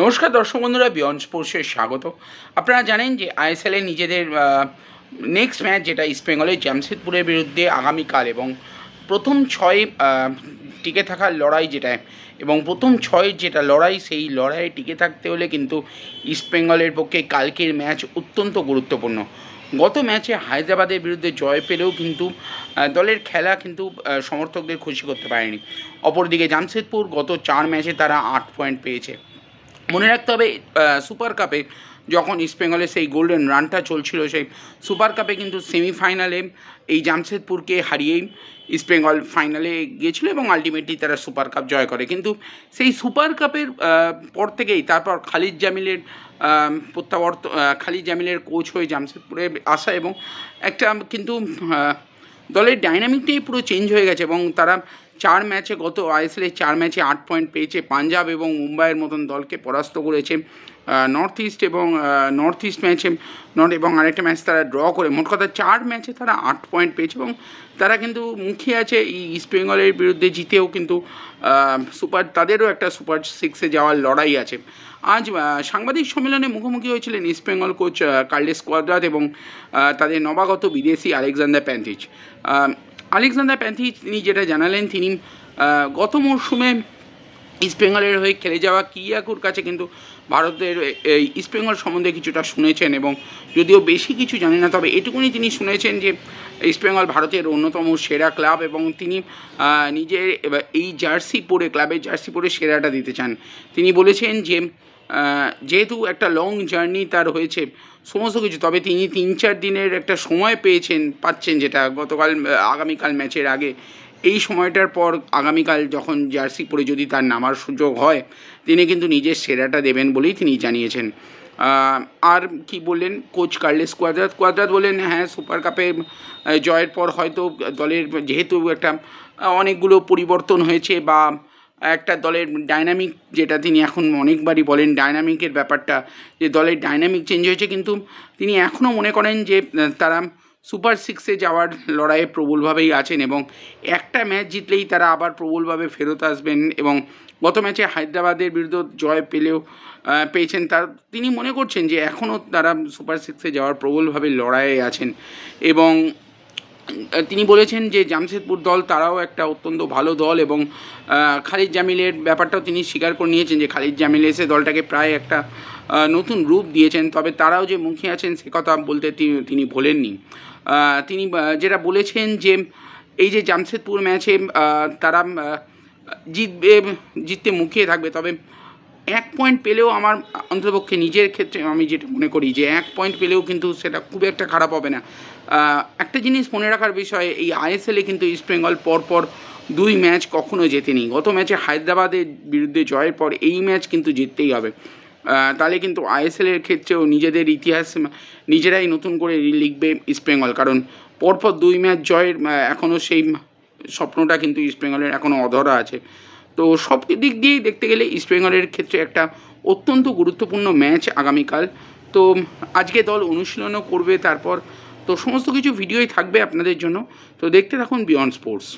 নমস্কার দর্শক বন্ধুরা বিয়ন্ড স্পোর্টসে স্বাগত। আপনারা জানেন যে আইএসএলে নিজেদের নেক্সট ম্যাচ যেটা ইস্ট বেঙ্গলের জামশেদপুরের বিরুদ্ধে আগামীকাল এবং প্রথম ছয় টিকে থাকার লড়াই যেটা, এবং প্রথম ছয় যেটা লড়াই, সেই লড়াইয়ে টিকে থাকতে হলে কিন্তু ইস্ট বেঙ্গলের পক্ষে কালকের ম্যাচ অত্যন্ত গুরুত্বপূর্ণ। গত ম্যাচে হায়দ্রাবাদের বিরুদ্ধে জয় পেলেও কিন্তু দলের খেলা কিন্তু সমর্থকদের খুশি করতে পারেনি। অপরদিকে জামশেদপুর গত চার ম্যাচে তারা আট পয়েন্ট পেয়েছে। মনে রাখতে হবে সুপার কাপে যখন ইস্টবেঙ্গলের সেই গোল্ডেন রানটা চলছিল, সেই সুপার কাপে কিন্তু সেমিফাইনালে এই জামশেদপুরকে হারিয়েই ইস্টবেঙ্গল ফাইনালে গিয়েছিল এবং আলটিমেটলি তারা সুপার কাপ জয় করে। কিন্তু সেই সুপার কাপের পর থেকেই তারপর খালিদ জামিলের প্রত্যাবর্ত খালিদ জামিলের কোচ হয়ে জামশেদপুরে আসা এবং একটা কিন্তু দলের ডাইনামিকটাই পুরো চেঞ্জ হয়ে গেছে এবং তারা চার ম্যাচে গত আইএসএলে চার ম্যাচে আট পয়েন্ট পেয়েছে পাঞ্জাব এবং মুম্বাইয়ের মতন দলকে পরাস্ত করেছে। নর্থ ইস্ট এবং নর্থ ইস্ট ম্যাচে নর্থ এবং আরেকটা ম্যাচ তারা ড্র করে। মোট কথা চার ম্যাচে তারা আট পয়েন্ট পেয়েছে এবং তারা কিন্তু মুখে আছে এই ইস্ট বেঙ্গলের বিরুদ্ধে জিতেও কিন্তু সুপার তাদেরও একটা সুপার সিক্সে যাওয়ার লড়াই আছে। আজ সাংবাদিক সম্মেলনে মুখোমুখি হয়েছিলেন East Bengal coach Carles Cuadrat এবং তাদের নবাগত বিদেশি আলেকজান্ডার প্যান্থিচ আহ, আলেকজান্ডার প্যান্থিচ তিনি যেটা জানালেন, তিনি গত মরশুমে ইস্টবেঙ্গলের হয়ে খেলে যাওয়া কিয়াকুর কাছে কিন্তু ভারতের এই ইস্টবেঙ্গল সম্বন্ধে কিছুটা শুনেছেন এবং যদিও বেশি কিছু জানি না, তবে এটুকুনি তিনি শুনেছেন যে ইস্টবেঙ্গল ভারতের অন্যতম সেরা ক্লাব এবং তিনি নিজের এই জার্সি পরে, ক্লাবের জার্সি পরে সেরাটা দিতে চান। তিনি বলেছেন যে যেহেতু একটা লং জার্নি তার হয়েছে, সমস্ত কিছু, তবে তিনি তিন চার দিনের একটা সময় পেয়েছেন, পাচ্ছেন যেটা গতকাল আগামীকাল ম্যাচের আগে। এই সময়টার পর আগামীকাল যখন জার্সি পরে যদি তার নামার সুযোগ হয়, তিনি কিন্তু নিজের সেরাটা দেবেন বলেই তিনি জানিয়েছেন। আর কি বললেন? কোচ কার্লেস কোয়াদ্রাত কোয়াদ্রাত বললেন হ্যাঁ সুপার কাপে জয়ের পর হয়তো দলের যেহেতু একটা অনেকগুলো পরিবর্তন হয়েছে বা একটা দলের ডাইনামিক যেটা তিনি এখন অনেকবারই বলেন ডাইনামিকের ব্যাপারটা, যে দলের ডাইনামিক চেঞ্জ হয়েছে, কিন্তু তিনি এখনও মনে করেন যে তারা সুপার সিক্সে যাওয়ার লড়াইয়ে প্রবলভাবেই আছেন এবং একটা ম্যাচ জিতলেই তারা আবার প্রবলভাবে ফেরত আসবেন এবং গত ম্যাচে হায়দ্রাবাদের বিরুদ্ধে জয় পেলেও পেয়েছেন। তার তিনি মনে করছেন যে এখনও তারা সুপার সিক্সে যাওয়ার প্রবলভাবে লড়াইয়ে আছেন এবং তিনি বলেছেন যে জামশেদপুর দল তারাও একটা অত্যন্ত ভালো দল এবং খালিদ জামিলের ব্যাপারটাও তিনি স্বীকার করে নিয়েছেন যে খালিদ জামিল এসে দলটাকে প্রায় একটা নতুন রূপ দিয়েছেন। তবে তারাও যে মুখে আছেন সে কথা বলতে তিনি ভোলেননি। তিনি যেটা বলেছেন যে এই যে জামশেদপুর ম্যাচে তারা জিতবে, জিততে মুখিয়ে থাকবে। তবে এক পয়েন্ট পেলেও আমার অন্ততপক্ষে নিজের ক্ষেত্রে আমি যেটা মনে করি যে এক পয়েন্ট পেলেও কিন্তু সেটা খুব একটা খারাপ হবে না। একটা জিনিস মনে রাখার বিষয়, এই আইএসএলে কিন্তু ইস্টবেঙ্গল পরপর দুই ম্যাচ কখনো জেতেনি। গত ম্যাচে হায়দ্রাবাদের বিরুদ্ধে জয়ের পর এই ম্যাচ কিন্তু জিততেই হবে। তাহলে কিন্তু আইএসএলের ক্ষেত্রেও নিজেদের ইতিহাস, নিজেরাই নতুন করে লিখবে ইস্টবেঙ্গল কারণ পরপর দুই ম্যাচ জয়ের এখনও সেই স্বপ্নটা কিন্তু ইস্টবেঙ্গলের এখনও অধরা আছে। তো সব দিক দিয়েই দেখতে গেলে ইস্টবেঙ্গলের ক্ষেত্রে একটা অত্যন্ত গুরুত্বপূর্ণ ম্যাচ আগামীকাল। তো আজকে দল অনুশীলনও করবে, তারপর তো সমস্ত কিছু ভিডিওই থাকবে আপনাদের জন্য। তো দেখতে থাকুন বিয়ন্ড স্পোর্টস